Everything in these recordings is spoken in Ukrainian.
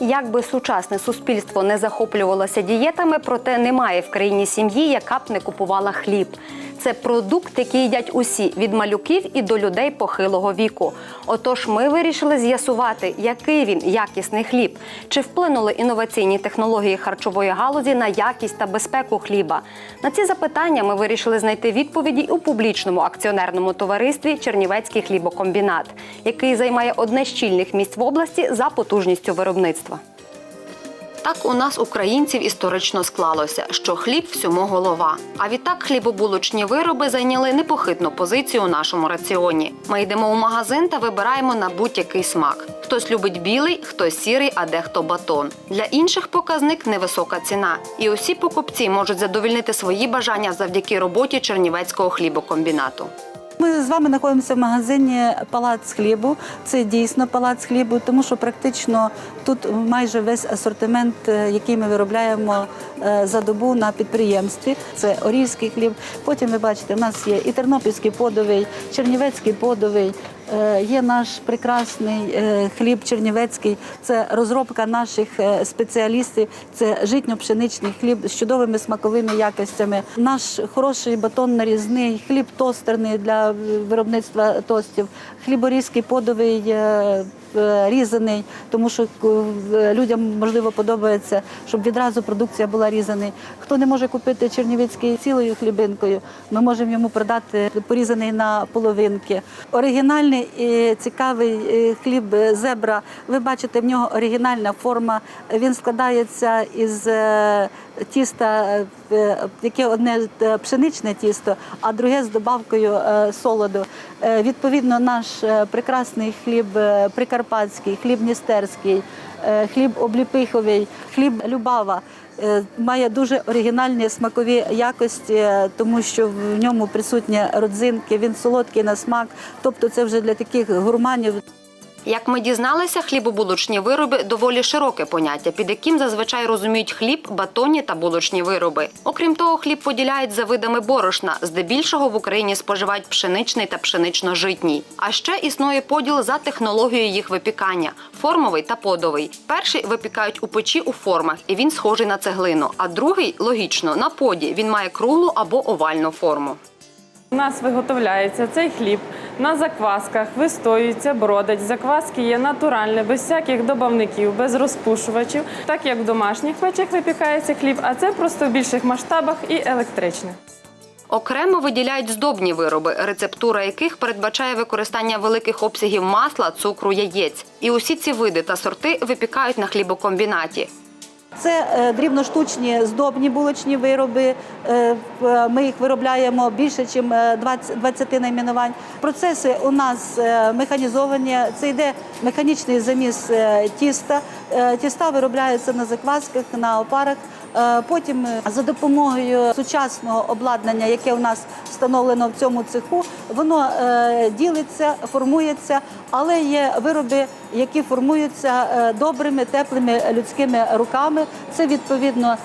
як би сучасне суспільство не захоплювалося дієтами, проте немає в країні сім'ї, яка б не купувала хліб. Це продукт, який їдять усі від малюків і до людей похилого віку. Отож, ми вирішили з'ясувати, який він якісний хліб, чи вплинули інноваційні технології харчової галузі на якість та безпеку хліба. На ці запитання ми вирішили знайти відповіді у публічному акціонерному товаристві Чернівецький хлібокомбінат, який займає одне з чільних місць в області за потужністю виробництва. Так у нас, українців, історично склалося, що хліб всьому голова. А відтак хлібобулочні вироби зайняли непохитну позицію у нашому раціоні. Ми йдемо у магазин та вибираємо на будь-який смак. Хтось любить білий, хтось сірий, а дехто батон. Для інших показник невисока ціна. І усі покупці можуть задовільнити свої бажання завдяки роботі Чернівецького хлібокомбінату. Ми з вами знаходимося в магазині Палац хлібу. Це дійсно палац хлібу, тому що практично тут майже весь асортимент, е, який ми виробляємо е, за добу на підприємстві. Це орільський хліб. Потім ви бачите, у нас є і тернопільський подовий, чернівецький подовий. Е, Є наш прекрасний е, хліб чернівецький. Це розробка наших е, спеціалістів. Це житньо-пшеничний хліб з чудовими смаковими якостями. Наш хороший батон нарізний, хліб тостерний для виробництва тостів, хліборізький подовий. Е, Різаний, тому що е, людям можливо подобається, щоб відразу продукція була різаний. Хто не може купити чернівецький цілою хлібинкою, ми можемо йому продати порізаний на половинки. Оригінальний і цікавий е, хліб зебра. Ви бачите, в нього оригінальна форма. Він складається із тіста, е, яке одне е, пшеничне тісто, а друге з добавкою е, солоду. Відповідно, наш прекрасний хліб прикарпатський, хліб ністерський, хліб обліпиховий, хліб любава. Має дуже оригінальні смакові якості, тому що в ньому присутні родзинки, він солодкий на смак. Тобто, це вже для таких гурманів. Як ми дізналися, хлібобулочні вироби доволі широке поняття, під яким зазвичай розуміють хліб, батонні та булочні вироби. Окрім того, хліб поділяють за видами борошна. Здебільшого в Україні споживають пшеничний та пшенично-житній. А ще існує поділ за технологією їх випікання формовий та подовий. Перший випікають у печі у формах, і він схожий на цеглину. А другий логічно на поді. Він має круглу або овальну форму. У нас виготовляється цей хліб на заквасках, вистоюється, бродить. Закваски є натуральні, без всяких добавників, без розпушувачів, так як в домашніх печах випікається хліб, а це просто в більших масштабах і електричних. Окремо виділяють здобні вироби, рецептура яких передбачає використання великих обсягів масла, цукру, яєць. І усі ці види та сорти випікають на хлібокомбінаті. Це е, дрібноштучні здобні булочні вироби. Е, Ми їх виробляємо більше, ніж 20, 20 найменувань. Процеси у нас е, механізовані. Це йде механічний заміс е, тіста. Е, Тіста виробляються на заквасках, на опарах. Е, Потім е, за допомогою сучасного обладнання, яке у нас встановлено в цьому цеху, воно е, ділиться, формується, але є вироби, які формуються добрими, теплими людськими руками. Це відповідно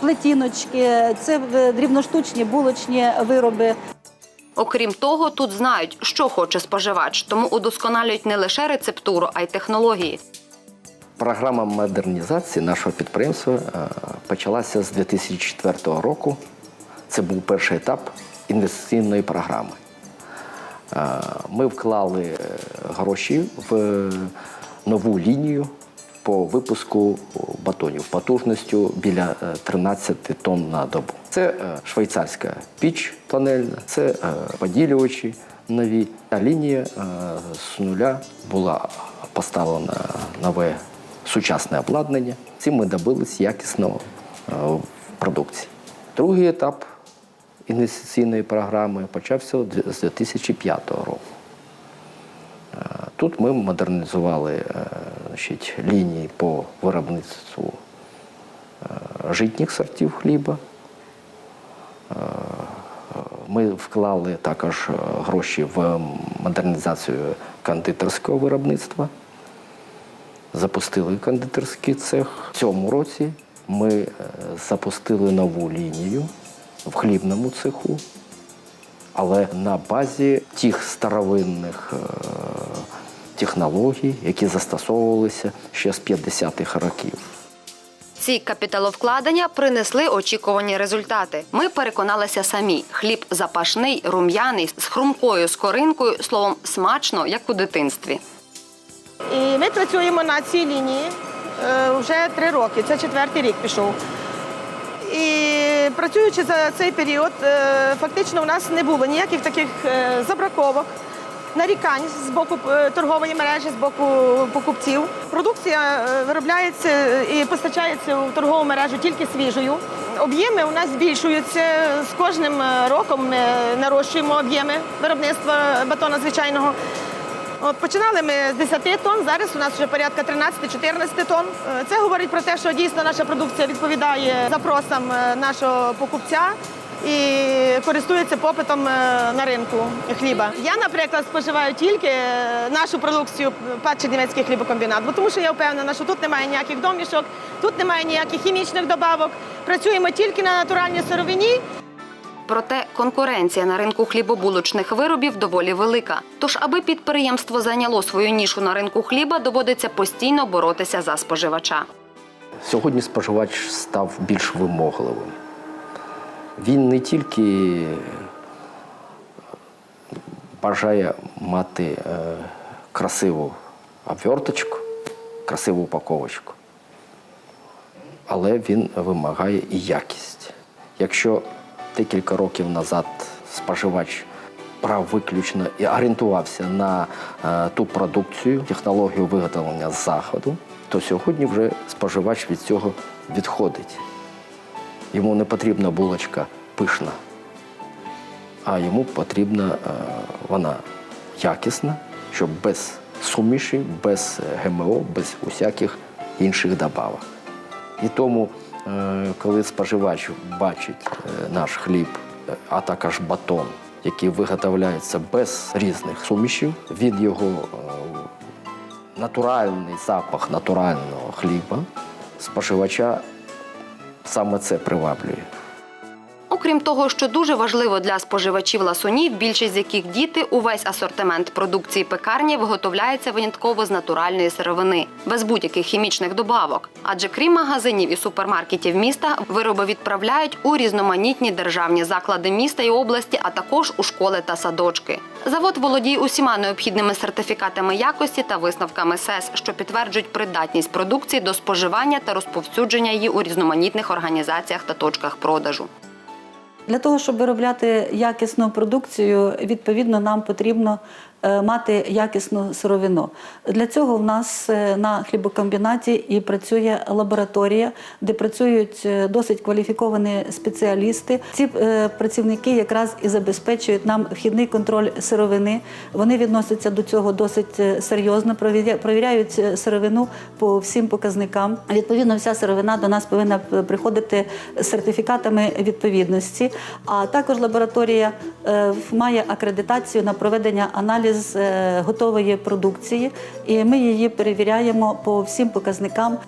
плетіночки, це дрібноштучні булочні вироби. Окрім того, тут знають, що хоче споживач, тому удосконалюють не лише рецептуру, а й технології. Програма модернізації нашого підприємства е, почалася з 2004 року. Це був перший етап інвестиційної програми. Е, Ми вклали е, гроші в нову лінію по випуску батонів потужністю біля е, 13 тонн на добу. Це швейцарська піч панельна, це поділювачі нові. Та лінія з нуля була поставлена нове сучасне обладнання. Цим ми добились якісного е, продукції. Другий етап інвестиційної програми почався з 2005 року. Е, Тут ми модернізували е, значить, лінії по виробництву житніх сортів хліба. Ми вклали також гроші в модернізацію кондитерського виробництва. Запустили кондитерський цех. В цьому році ми е, запустили нову лінію в хлібному цеху, але на базі тих старовинних е, технологій, які застосовувалися ще з 50-х років. Ці капіталовкладення принесли очікувані результати. Ми переконалися самі: хліб запашний, рум'яний, з хрумкою скоринкою, словом, смачно, як у дитинстві. І ми працюємо на цій лінії е, вже три роки. Це четвертий рік пішов. І працюючи за цей період, е, фактично у нас не було ніяких таких е, забраковок, нарікань з боку торгової мережі, з боку покупців. Продукція виробляється і постачається у торгову мережу тільки свіжою. Об'єми у нас збільшуються з кожним роком. Ми нарощуємо об'єми виробництва батона звичайного. От починали ми з 10 тонн, зараз у нас вже порядка 13-14 тонн. Е, Це говорить про те, що дійсно наша продукція відповідає запросам е, нашого покупця і користується попитом е, на ринку хліба. Я, наприклад, споживаю тільки нашу продукцію ПАД Чернівецький хлібокомбінат, бо тому що я впевнена, що тут немає ніяких домішок, тут немає ніяких хімічних добавок. Працюємо тільки на натуральній сировині. Проте конкуренція на ринку хлібобулочних виробів доволі велика. Тож, аби підприємство зайняло свою нішу на ринку хліба, доводиться постійно боротися за споживача. Сьогодні споживач став більш вимогливим. Він не тільки бажає мати е, красиву обверточку, красиву упаковочку, але він вимагає і якість. Якщо декілька років назад споживач брав виключно і орієнтувався на е, ту продукцію, технологію виготовлення з заходу, то сьогодні вже споживач від цього відходить. Йому не потрібна булочка пишна, а йому потрібна е, вона якісна, щоб без суміші, без е, ГМО, без усяких інших добавок. І тому, коли споживач бачить е, наш хліб, е, а також батон, який виготовляється без різних сумішів, від його е, натуральний запах натурального хліба, споживача саме це приваблює. Окрім того, що дуже важливо для споживачів ласунів, більшість з яких діти, увесь асортимент продукції пекарні виготовляється винятково з натуральної сировини, без будь-яких хімічних добавок. Адже крім магазинів і супермаркетів міста, вироби відправляють у різноманітні державні заклади міста і області, а також у школи та садочки. Завод володіє усіма необхідними сертифікатами якості та висновками СЕС, що підтверджують придатність продукції до споживання та розповсюдження її у різноманітних організаціях та точках продажу. Для того, щоб виробляти якісну продукцію, відповідно, нам потрібно мати якісну сировину. Для цього в нас е, на хлібокомбінаті і працює лабораторія, де працюють е, досить кваліфіковані спеціалісти. Ці е, працівники якраз і забезпечують нам вхідний контроль сировини. Вони відносяться до цього досить е, серйозно, провіряють е, сировину по всім показникам. Відповідно, вся сировина до нас повинна приходити з сертифікатами відповідності. А також лабораторія е, має акредитацію на проведення аналіз е, готової продукції, і ми її перевіряємо по всім показникам.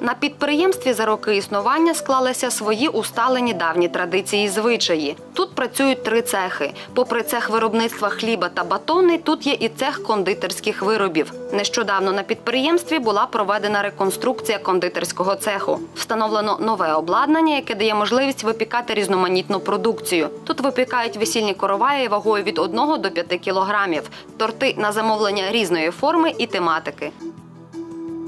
На підприємстві за роки існування склалися свої усталені давні традиції і звичаї. Тут працюють три цехи. Попри цех виробництва хліба та батони, тут є і цех кондитерських виробів. Нещодавно на підприємстві була проведена реконструкція кондитерського цеху. Встановлено нове обладнання, яке дає можливість випікати різноманітну продукцію. Тут випікають весільні короваї вагою від 1 до 5 кілограмів, торти на замовлення різної форми і тематики.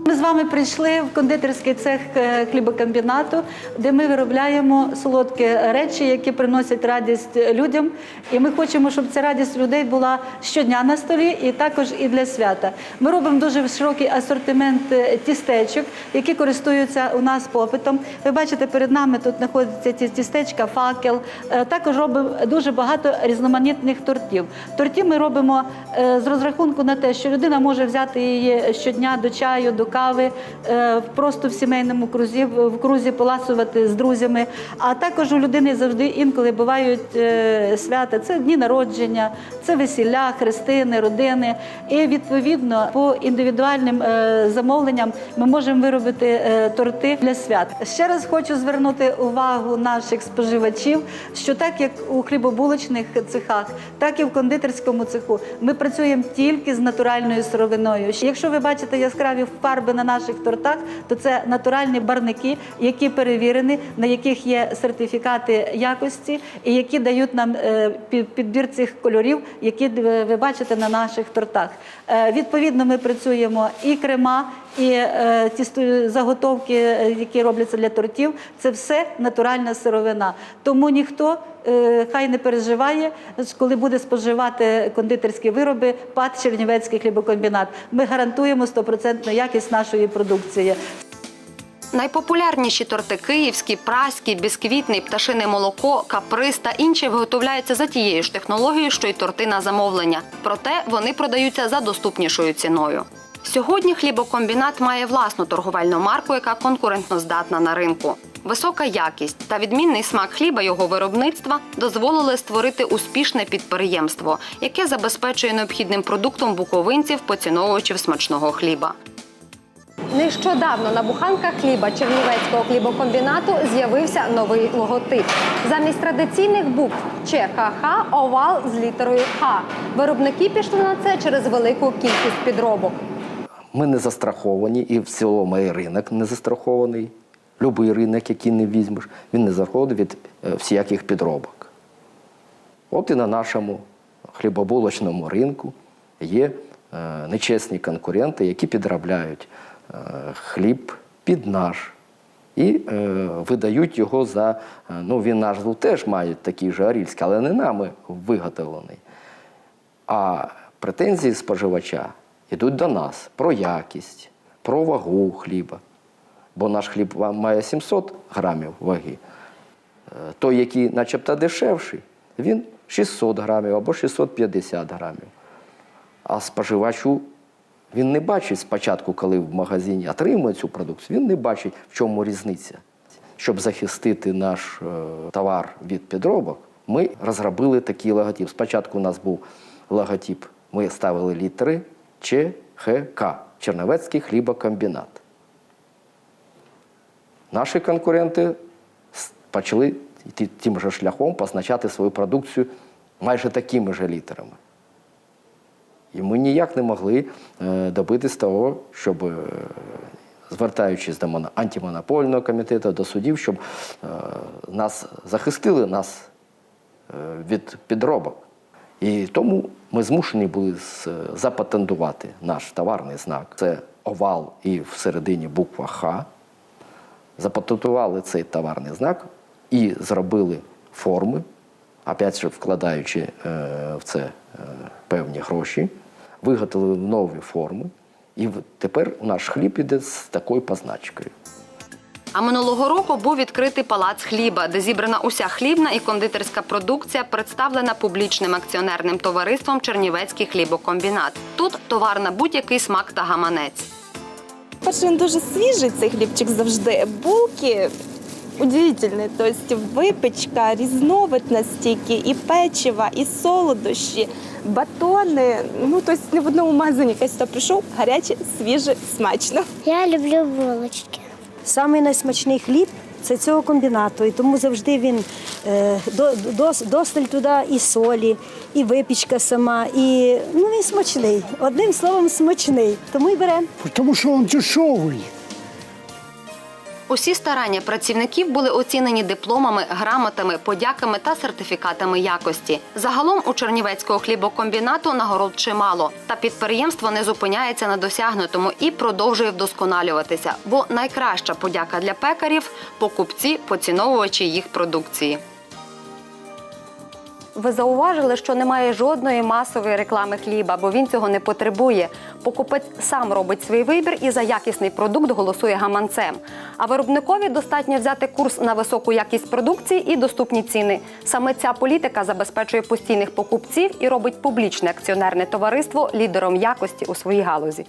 Ми з вами прийшли в кондитерський цех е, хлібокомбінату, де ми виробляємо солодкі речі, які приносять радість людям. І ми хочемо, щоб ця радість людей була щодня на столі, і також і для свята. Ми робимо дуже широкий асортимент е, тістечок, які користуються у нас попитом. Ви бачите, перед нами тут знаходяться ті тістечка, факел. Е, Також робимо дуже багато різноманітних тортів. Торті ми робимо з розрахунку на те, що людина може взяти її щодня до чаю, до кави, е, просто в сімейному крузі, в крузі поласувати з друзями. А також у людини завжди інколи бувають е, свята. Це дні народження, це весілля, хрестини, родини. І відповідно по індивідуальним е, замовленням ми можемо виробити торти для свят. Ще раз хочу звернути увагу наших споживачів, що так як у хлібобулочних цехах, так і в кондитерському цеху ми працюємо тільки з натуральною сировиною. Якщо ви бачите яскраві фарби на наших тортах, то це натуральні барники, які перевірені, на яких є сертифікати якості, і які дають нам е, підбір цих кольорів, які ви ви бачите на наших тортах. Е, Відповідно, ми працюємо і крема, і е, тісто заготовки, е, які робляться для тортів, це все натуральна сировина. Тому ніхто е, хай не переживає, коли буде споживати кондитерські вироби ПАТ Чернівецький хлібокомбінат. Ми гарантуємо стопроцентну якість нашої продукції. Найпопулярніші торти київські, праські, бісквітний, пташине молоко, каприз та інші виготовляються за тією ж технологією, що й торти на замовлення. Проте вони продаються за доступнішою ціною. Сьогодні хлібокомбінат має власну торговельну марку, яка конкурентно здатна на ринку. Висока якість та відмінний смак хліба його виробництва дозволили створити успішне підприємство, яке забезпечує необхідним продуктом буковинців, поціновувачів смачного хліба. Нещодавно на буханках хліба Чернівецького хлібокомбінату з'явився новий логотип. Замість традиційних букв ЧХХ овал з літерою Х. Виробники пішли на це через велику кількість підробок. Ми не застраховані, і в цілому і ринок не застрахований. Любий ринок, який не візьмеш, він не застрахований від е, всяких підробок. От і на нашому хлібобулочному ринку є е, нечесні конкуренти, які підробляють е, хліб під наш і видають його за. Ну, він назву теж має такий же арільський, але не нами виготовлений. А претензії споживача йдуть до нас про якість, про вагу хліба. Бо наш хліб має 700 грамів ваги. Е, Той, який начебто дешевший, він 600 грамів або 650 грамів. А споживачу він не бачить спочатку, коли в магазині отримує цю продукцію, він не бачить, в чому різниця. Щоб захистити наш е, товар від підробок, ми розробили такий логотип. Спочатку у нас був логотип, ми ставили літери ЧХК Черновецький хлібокомбінат. Наші конкуренти почали йти тим же шляхом позначати свою продукцію майже такими же літерами. І ми ніяк не могли е, добитись того, щоб, е, звертаючись до антимонопольного комітету, до судів, щоб е, нас захистили нас від підробок. І тому ми змушені були запатентувати наш товарний знак. Це овал і всередині буква Х. Запатентували цей товарний знак і зробили форми, опять же вкладаючи е, в це е, певні гроші, виготовили нові форми. І тепер наш хліб іде з такою позначкою. А минулого року був відкритий палац хліба, де зібрана уся хлібна і кондитерська продукція, представлена публічним акціонерним товариством Чернівецький хлібокомбінат. Тут товар на будь-який смак та гаманець. Перше, він дуже свіжий цей хлібчик завжди. Булки удивительні. Тобто випічка, різновид настільки, і печива, і солодощі, батони. Ну, тобто не в одному магазині якийсь то прийшов, гаряче, свіже, смачно. Я люблю булочки. Самий найсмачний хліб це цього комбінату. І тому завжди він е, до, до, досталь туди і солі, і випічка сама, і ну, він смачний. Одним словом, смачний. Тому й беремо. Тому що он дешевый. Усі старання працівників були оцінені дипломами, грамотами, подяками та сертифікатами якості. Загалом у Чернівецького хлібокомбінату нагород чимало. Та підприємство не зупиняється на досягнутому і продовжує вдосконалюватися. Бо найкраща подяка для пекарів покупці, поціновувачі їх продукції. Ви зауважили, що немає жодної масової реклами хліба, бо він цього не потребує. Покупець сам робить свій вибір і за якісний продукт голосує гаманцем. А виробникові достатньо взяти курс на високу якість продукції і доступні ціни. Саме ця політика забезпечує постійних покупців і робить публічне акціонерне товариство лідером якості у своїй галузі.